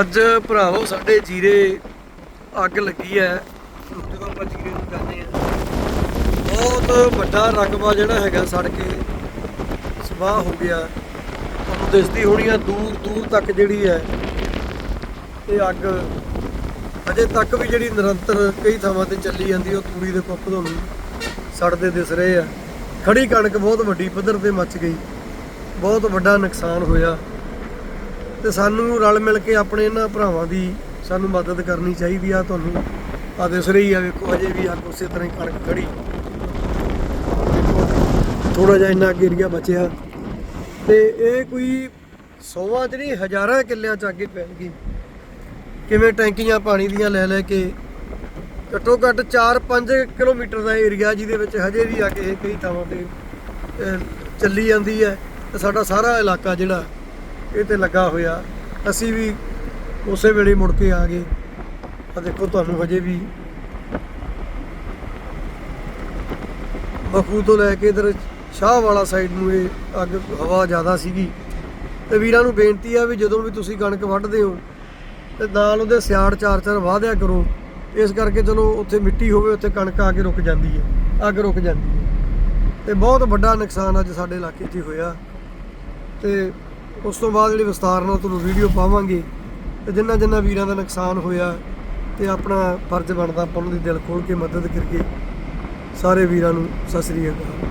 ਅੱਜ ਭਰਾਵੋ ਸਾਡੇ ਜੀਰੇ ਅੱਗ ਲੱਗੀ ਹੈ। ਜਦੋਂ ਆਪਾਂ ਜੀਰੇ ਨੂੰ ਜਾਂਦੇ ਆ ਬਹੁਤ ਵੱਡਾ ਰਕਬਾ ਜਿਹੜਾ ਹੈਗਾ ਸੜ ਕੇ ਸਵਾਹ ਹੋ ਗਿਆ। ਤੁਹਾਨੂੰ ਦਿਸਦੀ ਹੋਣੀ ਆ ਦੂਰ ਦੂਰ ਤੱਕ ਜਿਹੜੀ ਹੈ ਇਹ ਅੱਗ। ਅਜੇ ਤੱਕ ਵੀ ਜਿਹੜੀ ਨਿਰੰਤਰ ਕਈ ਥਾਵਾਂ ਤੇ ਚੱਲੀ ਜਾਂਦੀ, ਉਹ ਤੂੜੀ ਦੇ ਕੁੱਪ ਤੁਹਾਨੂੰ ਸੜਦੇ ਦਿਸ ਰਹੇ ਆ। ਖੜੀ ਕਣਕ ਬਹੁਤ ਵੱਡੀ ਪੱਧਰ ਤੇ ਮੱਚ ਗਈ। ਬਹੁਤ ਵੱਡਾ ਨੁਕਸਾਨ ਹੋਇਆ। ਤੇ ਸਾਨੂੰ ਰਲ ਮਿਲ ਕੇ ਆਪਣੇ ਇਹਨਾਂ ਭਰਾਵਾਂ ਦੀ ਸਾਨੂੰ ਮਦਦ ਕਰਨੀ ਚਾਹੀਦੀ ਆ, ਤੁਹਾਨੂੰ ਆ ਦਿਸ ਰਹੀ ਆ, ਵੇਖੋ ਅਜੇ ਵੀ ਆ ਉਸੇ ਤਰ੍ਹਾਂ ਹੀ ਕਣਕ ਖੜੀ। ਥੋੜਾ ਜਿਹਾ ਇੰਨਾ ਏਰੀਆ ਬਚਿਆ। ਤੇ ਇਹ ਕੋਈ ਸੌਵਾਂ ਚ ਨਹੀਂ, ਹਜ਼ਾਰਾਂ ਕਿੱਲਿਆਂ ਚ ਅੱਗੇ ਪੈ ਗਈ ਕਿਵੇਂ ਟੈਂਕੀਆਂ ਪਾਣੀ ਦੀਆਂ ਲੈ ਲੈ ਕੇ, ਘੱਟੋ ਘੱਟ 4-5 ਕਿਲੋਮੀਟਰ ਦਾ ਏਰੀਆ ਜਿਹਦੇ ਵਿੱਚ ਹਜੇ ਵੀ ਆ ਕੇ ਇਹ ਕਈ ਥਾਵਾਂ ਤੇ ਚੱਲੀ ਜਾਂਦੀ ਹੈ। ਤੇ ਸਾਡਾ ਸਾਰਾ ਇਲਾਕਾ ਜਿਹੜਾ ਇਹ ਤੇ ਲੱਗਾ ਹੋਇਆ। ਅਸੀਂ ਵੀ ਉਸੇ ਵੇਲੇ ਮੁੜ ਕੇ ਆ ਗਏ। ਆ ਦੇਖੋ, ਤੁਹਾਨੂੰ ਹਜੇ ਵੀ ਬਖੂ ਤੋਂ ਲੈ ਕੇ ਇਧਰ ਸ਼ਾਹ ਵਾਲਾ ਸਾਈਡ ਨੂੰ ਇਹ ਅੱਗ, ਹਵਾ ਜ਼ਿਆਦਾ ਸੀਗੀ। ਤੇ ਵੀਰਾਂ ਨੂੰ ਬੇਨਤੀ ਆ ਵੀ ਜਦੋਂ ਵੀ ਤੁਸੀਂ ਕਣਕ ਵੱਢਦੇ ਹੋ, ਤੇ ਨਾਲ ਉਹਦੇ ਸਿਆੜ ਚਾਰ ਚਾਰ ਵਾਧਿਆ ਕਰੋ। ਇਸ ਕਰਕੇ ਚਲੋ, ਉੱਥੇ ਮਿੱਟੀ ਹੋਵੇ, ਉੱਥੇ ਕਣਕ ਆ ਕੇ ਰੁਕ ਜਾਂਦੀ ਹੈ। ਅੱਗ ਰੁਕ ਜਾਂਦੀ ਹੈ। ਤੇ ਬਹੁਤ ਵੱਡਾ ਨੁਕਸਾਨ ਅੱਜ ਸਾਡੇ ਇਲਾਕੇ 'ਚ ਹੋਇਆ। ਤੇ ਉਸ ਤੋਂ ਬਾਅਦ ਜਿਹੜੇ ਵਿਸਤਾਰ ਨਾਲ ਤੁਹਾਨੂੰ ਵੀਡੀਓ ਪਾਵਾਂਗੇ ਤੇ ਜਿੰਨਾ ਜਿੰਨਾ ਵੀਰਾਂ ਦਾ ਨੁਕਸਾਨ ਹੋਇਆ ਤੇ ਆਪਣਾ ਫਰਜ਼ ਬਣਦਾ ਆਪਾਂ ਉਹਨਾਂ ਦੀ ਦਿਲ ਖੋਲ ਕੇ ਮਦਦ ਕਰਕੇ ਸਾਰੇ ਵੀਰਾਂ ਨੂੰ ਸਤਿ ਸ੍ਰੀ ਅਕਾਲ।